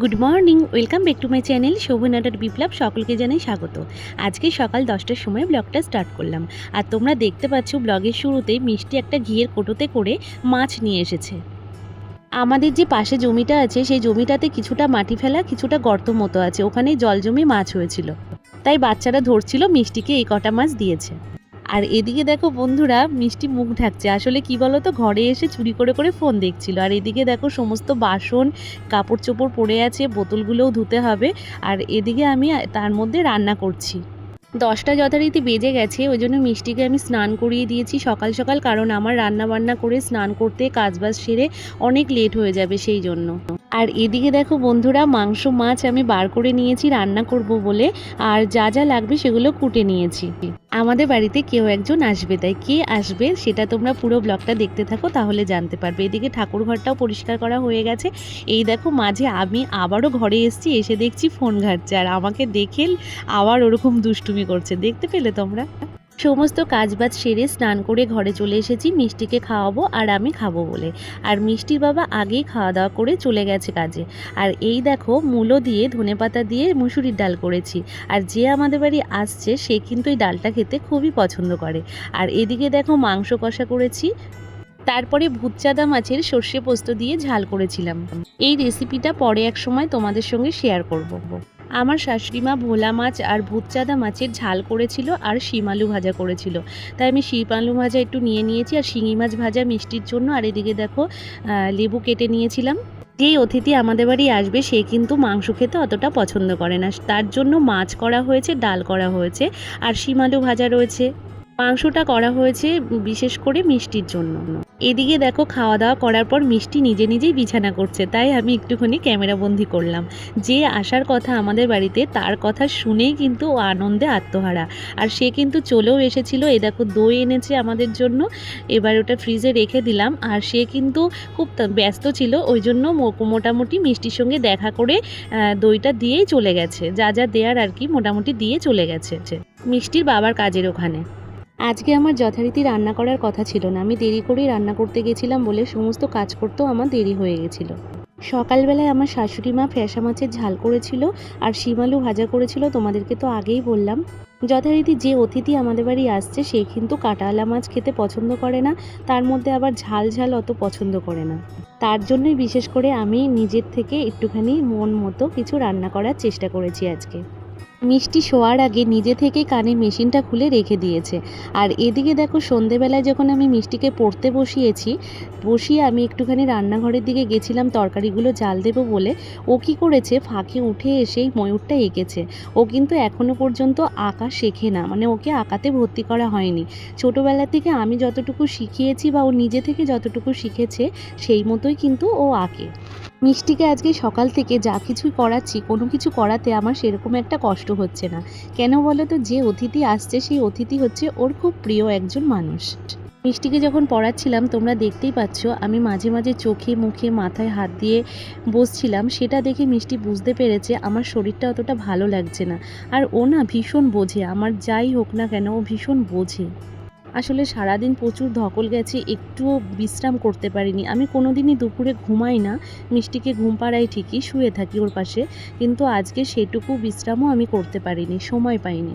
Good morning welcome back to my channel শোভনাটার বিপ্লব সকলকে জানাই স্বাগত। আজকে সকাল দশটার সময় ব্লগটা স্টার্ট করলাম। আর তোমরা দেখতে পাচ্ছ, ব্লগের শুরুতে মিষ্টি একটা ঘিয়ের কোটোতে করে মাছ নিয়ে এসেছে। আমাদের যে পাশে জমিটা আছে, সেই জমিটাতে কিছুটা মাটি ফেলা, কিছুটা গর্ত মতো আছে। ওখানেই জল জমে মাছ হয়েছিল। তাই বাচ্চারা ধরছিল, মিষ্টিকে এই কটা মাছ দিয়েছে। আর এদিকে দেখো বন্ধুরা, মিষ্টি মুখ ঢাকছে। আসলে কি বলো তো ঘরে এসে চুরি করে করে ফোন দেখছিল। আর এদিকে দেখো সমস্ত বাসন কাপড় চোপড় পড়ে আছে, বোতলগুলোও ধুতে হবে। আর এদিকে আমি তার মধ্যে রান্না করছি। দশটা যথারীতি বেজে গেছে, ওই জন্য মিষ্টিকে আমি স্নান করিয়ে দিয়েছি সকাল সকাল, কারণ আমার রান্না বান্না করে স্নান করতে, কাজবাজ সেরে অনেক লেট হয়ে যাবে সেই জন্য। আর এদিকে দেখো বন্ধুরা, মাংস, মাছ আমি বার করে নিয়েছি, রান্না করব বলে। আর যা যা লাগবে সেগুলো কুটে নিয়েছি। আমাদের বাড়িতে কেউ একজন আসবে, তাই কে আসবে সেটা তোমরা পুরো ব্লগটা দেখতে থাকো, তাহলে জানতে পারবে। এদিকে ঠাকুর ঘরটাও পরিষ্কার করা হয়ে গেছে। এই দেখো মাঝে আমি আবারও ঘরে এসেছি, এসে দেখছি ফোন ঘাটছে। আর আমাকে দেখে আবার ওরকম দুষ্টুমি করছে। দেখতে পেলে তোমরা? সমস্ত কাজবাজ সেরে স্নান করে ঘরে চলে এসেছি। মিষ্টিকে খাওয়াবো আর আমি খাব বলে। আর মিষ্টির বাবা আগেই খাওয়া দাওয়া করে চলে গেছে কাজে। আর এই দেখো মূলো দিয়ে ধনেপাতা দিয়ে মুসুরির ডাল করেছি। আর যে আমাদের বাড়ি আসছে সে কিন্তু এই ডালটা খেতে খুবই পছন্দ করে। আর এদিকে দেখো মাংস কষা করেছি। তারপরে ভুতচাদা মাছের সর্ষে পোস্ত দিয়ে ঝাল করেছিলাম। এই রেসিপিটা পরে এক সময় তোমাদের সঙ্গে শেয়ার করব। আমার শাশুড়িমা ভোলা মাছ আর ভূতচাঁদা মাছের ঝাল করেছিল আর শিম আলু ভাজা করেছিল। তাই আমি শিম আলু ভাজা একটু নিয়ে নিয়েছি আর শিঙি মাছ ভাজা মিষ্টির জন্য। আর এদিকে দেখো লেবু কেটে নিয়েছিলাম। যেই অতিথি আমাদের বাড়ি আসবে, সে কিন্তু মাংস খেতে অতটা পছন্দ করে না। তার জন্য মাছ করা হয়েছে, ডাল করা হয়েছে আর শিম আলু ভাজা রয়েছে। মাংসটা করা হয়েছে বিশেষ করে মিষ্টির জন্য। এদিকে দেখো খাওয়া দাওয়া করার পর মিষ্টি নিজে নিজেই বিছানা করছে, তাই আমি একটুখানি ক্যামেরাবন্দি করলাম। যে আসার কথা আমাদের বাড়িতে, তার কথা শুনেই কিন্তু আনন্দে আত্মহারা। আর সে কিন্তু চলেও এসেছিল, এ দেখো দই এনেছে আমাদের জন্য, এবার ওটা ফ্রিজে রেখে দিলাম। আর সে কিন্তু খুব ব্যস্ত ছিল, ওই জন্য মোটামুটি মিষ্টির সঙ্গে দেখা করে দইটা দিয়েই চলে গেছে। যা যা দেয়ার আর কি, মোটামুটি দিয়ে চলে গেছে। মিষ্টির বাবার কাজের ওখানে। আজকে আমার যথারীতি রান্না করার কথা ছিল না। আমি দেরি করেই রান্না করতে গেছিলাম বলে সমস্ত কাজ করতেও আমার দেরি হয়ে গেছিল। সকালবেলায় আমার শাশুড়ি মা ফ্যাসা মাছের ঝাল করেছিল আর শিমালু ভাজা করেছিল, তোমাদেরকে তো আগেই বললাম। যথারীতি যে অতিথি আমাদের বাড়ি আসছে, সে কিন্তু কাটালা মাছ খেতে পছন্দ করে না, তার মধ্যে আবার ঝাল ঝাল অত পছন্দ করে না। তার জন্যই বিশেষ করে আমি নিজের থেকে একটুখানি মন মতো কিছু রান্না করার চেষ্টা করেছি আজকে। মিষ্টি শোয়ার আগে নিজে থেকে কানে মেশিনটা খুলে রেখে দিয়েছে। আর এদিকে দেখো, সন্ধেবেলায় যখন আমি মিষ্টিকে পড়তে বসিয়েছি, বসিয়ে আমি একটুখানি রান্নাঘরের দিকে গেছিলাম, তরকারিগুলো জাল দেবো বলে, ও কি করেছে, ফাঁকে উঠে এসেই ময়ূরটা এঁকেছে। ও কিন্তু এখনও পর্যন্ত আঁকা শেখে না মানে ওকে আঁকাতে ভর্তি করা হয়নি। ছোটোবেলা থেকে আমি যতটুকু শিখিয়েছি বা ও নিজে থেকে যতটুকু শিখেছে, সেই মতোই কিন্তু ও আঁকে। মিষ্টিকে আজকে সকাল থেকে যা কিছুই করাচ্ছি, কোনো কিছু করাতে আমার সেরকম একটা কষ্ট হচ্ছে না। কেন বলো তো, যে অতিথি আসছে, সেই অতিথি হচ্ছে ওর খুব প্রিয় একজন মানুষ। মিষ্টিকে যখন পড়াচ্ছিলাম, তোমরা দেখতেই পাচ্ছ, আমি মাঝে মাঝে চোখে, মুখে, মাথায় হাত দিয়ে বসছিলাম, সেটা দেখে মিষ্টি বুঝতে পেরেছে আমার শরীরটা অতটা ভালো লাগছে না। আর ও না ভীষণ বোঝে, আমার যাই হোক না কেন, ও ভীষণ বোঝে। আসলে সারাদিন প্রচুর ধকল গেছে, একটুও বিশ্রাম করতে পারিনি। আমি কোনো দিনই দুপুরে ঘুমাই না, মিষ্টিকে ঘুম পাড়াই ঠিকই শুয়ে থাকি ওর পাশে, কিন্তু আজকে সেটুকু বিশ্রামও আমি করতে পারিনি, সময় পাইনি।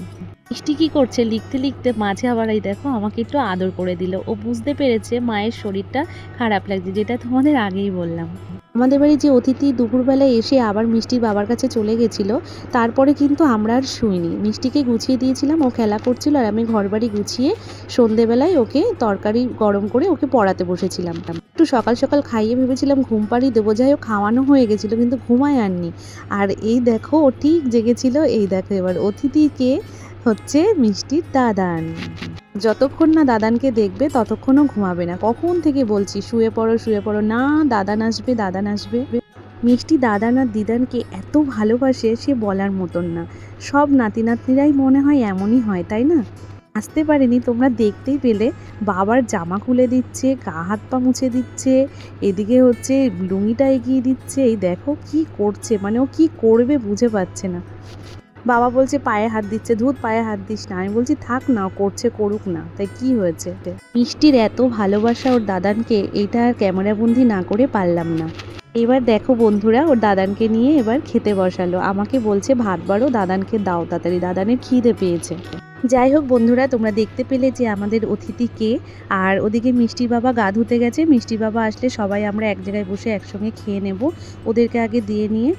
মিষ্টি কী করছে? লিখতে লিখতে মাঝে আবার এই দেখো আমাকে একটু আদর করে দিল। ও বুঝতে পেরেছে মায়ের শরীরটা খারাপ লাগছে, যেটা তোমাদের আগেই বললাম। আমাদের বাড়ি যে অতিথি দুপুরবেলায় এসে আবার মিষ্টির বাবার কাছে চলে গেছিল, তারপরে কিন্তু আমরা আর শুইনি। মিষ্টিকে গুছিয়ে দিয়েছিলাম, ও খেলা করছিল আর আমি ঘর বাড়ি গুছিয়ে সন্ধেবেলায় ওকে তরকারি গরম করে ওকে পড়াতে বসেছিলাম। একটু সকাল সকাল খাইয়ে ভেবেছিলাম ঘুম পাড়ি দেবো, যাই হোক খাওয়ানো হয়ে গেছিল কিন্তু ঘুমায় আননি। আর এই দেখো, ও ঠিক জেগেছিল, এই দেখো এবার অতিথিকে হচ্ছে মিষ্টির দাদান। যতক্ষণ না দাদানকে দেখবে, ততক্ষণও ঘুমাবে না। কখন থেকে বলছি, শুয়ে পড়ো শুয়ে পড়ো। না, দাদান আসবে দাদান আসবে। মিষ্টি দাদান আর দিদানকে এত ভালোবাসে, সে বলার মতন না। সব নাতি নাতনিরাই মনে হয় এমনই হয়, তাই না? আসতে পারেনি, তোমরা দেখতেই পেলে। বাবার জামা খুলে দিচ্ছে, গা হাত পা মুছে দিচ্ছে, এদিকে হচ্ছে লুঙ্গিটা এগিয়ে দিচ্ছে। এই দেখো কি করছে মানে ও কি করবে বুঝে পাচ্ছে না। বাবা বলছে, পায়ে হাত দিচ্ছে, ধুত, পায়ে হাত দিস না। আমি বলছি, থাক না, করছে, করুক না। তাই কি হয়েছে? মিষ্টির এত ভালোবাসা ওর দাদানকে, এইটা আর ক্যামেরাবন্দি না করে পারলাম না। এবার দেখো বন্ধুরা, ওর দাদানকে নিয়ে এবার খেতে বসালো। আমাকে বলছে, ভাত বাড়ো, দাদানকে দাও। তাড়াতাড়ি দাদানের খিদে পেয়েছে। যাই হোক বন্ধুরা, তোমরা দেখতে পেলে যে আমাদের অতিথি কে। আর ওদিকে মিষ্টির বাবা গা ধুতে গেছে। মিষ্টির বাবা আসলে সবাই আমরা এক জায়গায় বসে একসঙ্গে খেয়ে নেব। ওদেরকে আগে দিয়ে নিয়ে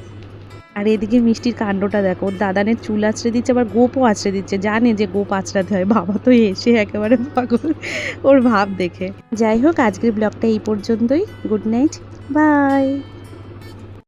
আর এদিকে মিষ্টির কাণ্ডটা দেখো, ওর দাদানের চুল আছড়ে দিচ্ছে, আবার গোপও আছড়ে দিচ্ছে। জানে যে গোপ আছড়াতে হয়, বাবা তো এসে একেবারে পাগল। ওর ভাব দেখে। যাই হোক, আজকের ব্লগটা এই পর্যন্তই। Good night, bye.